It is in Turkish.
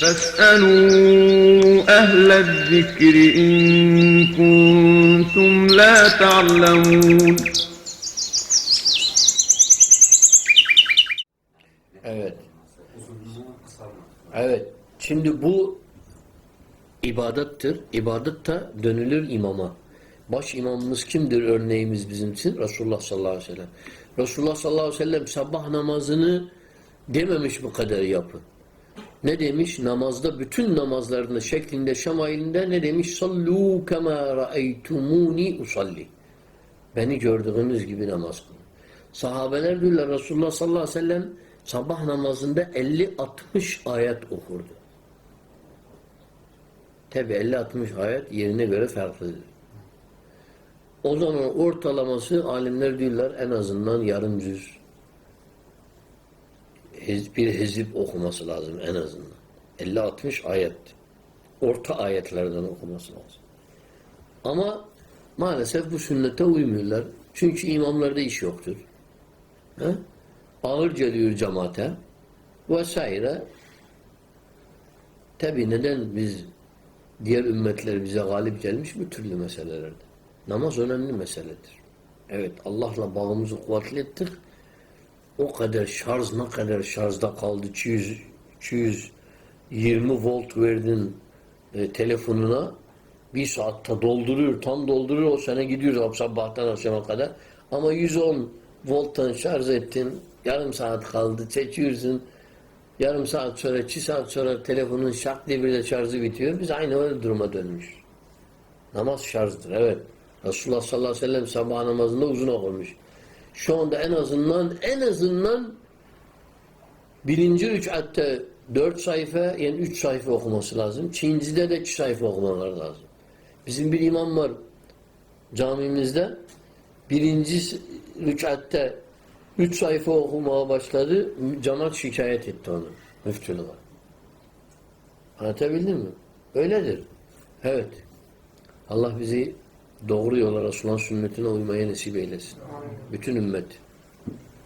فاسألوا أهل الذكر إن كنتم لا تعلمون Evet. Evet. Şimdi bu ibadettir. İbadet de dönülür imama. Baş imamımız kimdir örneğimiz bizim için? Resulullah sallallahu aleyhi ve sellem. Resulullah sallallahu aleyhi ve sellem sabah namazını dememiş bu kadar yapın. Ne demiş? Namazda bütün namazlarında şeklinde şemailinde ne demiş? Sallu kema ra'eytumuni usalli. Beni gördüğünüz gibi namaz kılın. Sahabeler diyorlar Resulullah sallallahu aleyhi ve sellem sabah namazında 50-60 ayet okurdu. Tabi 50-60 ayet yerine göre farklıdır. O zaman ortalaması alimler diyorlar en azından yarım cüz bir hizip okuması lazım en azından. 50-60 ayet. Orta ayetlerden okuması lazım. Ama maalesef bu sünnete uymuyorlar. Çünkü imamlarda iş yoktur. He? Ağır geliyor cemaate vesaire. Tabi neden biz diğer ümmetler bize galip gelmiş bu türlü meselelerde. Namaz önemli meseledir. Evet Allah'la bağımızı kuvvetli ettik. O kadar şarj ne kadar şarjda kaldı? 200 220 volt verdin e, telefonuna. Bir saatte dolduruyor tam dolduruyor. O sene gidiyor sabahtan akşama kadar. Ama 110 volttan şarj ettin. Yarım saat kaldı çekiyorsun. Yarım saat sonra iki saat sonra telefonun şak diye bir de şarjı bitiyor. Biz aynı öyle duruma dönmüş. Namaz şarjdır evet. Resulullah sallallahu aleyhi ve sellem sabah namazında uzun okumuş şu anda en azından en azından birinci rükatte dört sayfa yani üç sayfa okuması lazım. İkincide de iki sayfa okumaları lazım. Bizim bir imam var camimizde birinci rükatte üç sayfa okumaya başladı. Cemaat şikayet etti onu. Müftülüğe. Anlatabildim mi? Öyledir. Evet. Allah bizi doğru yola Resulullah'ın sünnetine uymaya nasip eylesin. Bütün ümmet.